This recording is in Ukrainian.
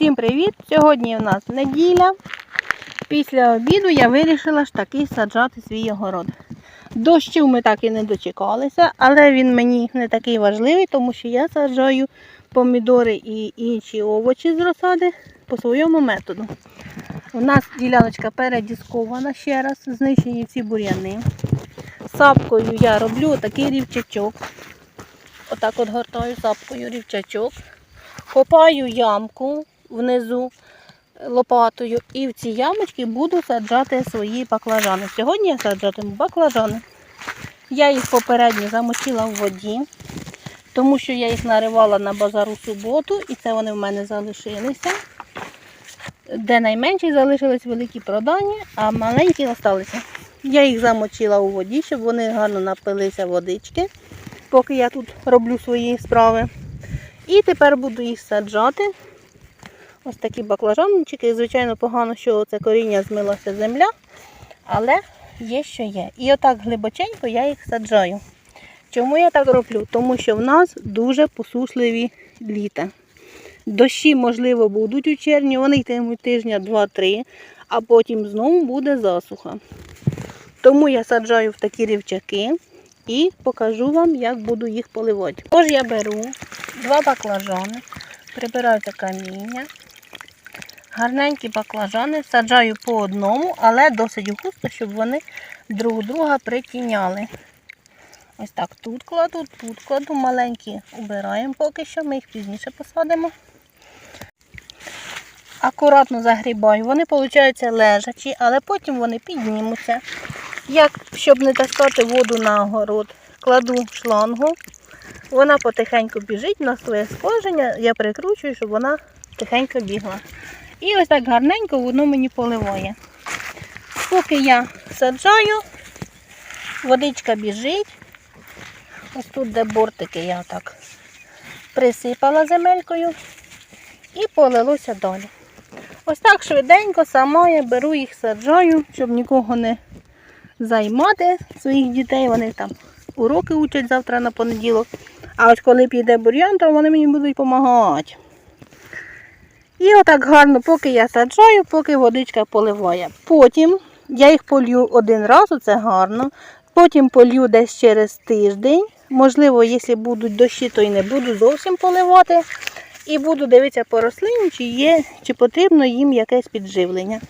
Всім привіт! Сьогодні у нас неділя. Після обіду я вирішила ж таки саджати свій огород. Дощів ми так і не дочекалися, але він мені не такий важливий, тому що я саджаю помідори і інші овочі з розсади по своєму методу. У нас діляночка передіскована ще раз, знищені всі бур'яни. Сапкою я роблю такий рівчачок. Отак от гортаю сапкою рівчачок. Копаю ямку внизу лопатою і в ці ямочки буду саджати свої баклажани. Сьогодні я саджатиму баклажани. Я їх попередньо замочила в воді, тому що я їх наривала на базару суботу і це вони в мене залишилися. Де найменші залишились великі продані, а маленькі залишилися. Я їх замочила у воді, щоб вони гарно напилися водички, поки я тут роблю свої справи. І тепер буду їх саджати. Ось такі баклажанчики. Звичайно, погано, що це коріння змилася земля, але є, що є. І отак глибоченько я їх саджаю. Чому я так роблю? Тому що в нас дуже посушливі літа. Дощі, можливо, будуть у червні, вони йтимуть тижня 2-3, а потім знову буде засуха. Тому я саджаю в такі рівчаки і покажу вам, як буду їх поливати. Тож я беру два баклажани, прибираю це каміння. Гарненькі баклажани саджаю по одному, але досить густо, щоб вони друг друга притіняли. Ось так тут кладу, тут кладу, маленькі убираємо поки що, ми їх пізніше посадимо. Акуратно загрібаю. Вони, виходить, лежачі, але потім вони піднімуться. Як, щоб не таскати воду на огород, кладу шлангу. Вона потихеньку біжить на своє сходження, я прикручую, щоб вона тихенько бігла. І ось так гарненько воно мені поливає. Поки я саджаю, водичка біжить. Ось тут, де бортики, я так присипала земелькою і полилося далі. Ось так швиденько сама я беру їх, саджаю, щоб нікого не займати своїх дітей. Вони там уроки учать завтра на понеділок. А ось коли піде бур'ян, то вони мені будуть допомагати. І отак гарно, поки я саджаю, поки водичка поливає. Потім я їх полью один раз, це гарно. Потім полью десь через тиждень. Можливо, якщо будуть дощі, то і не буду зовсім поливати. І буду дивитися по рослині, чи є, чи потрібно їм якесь підживлення.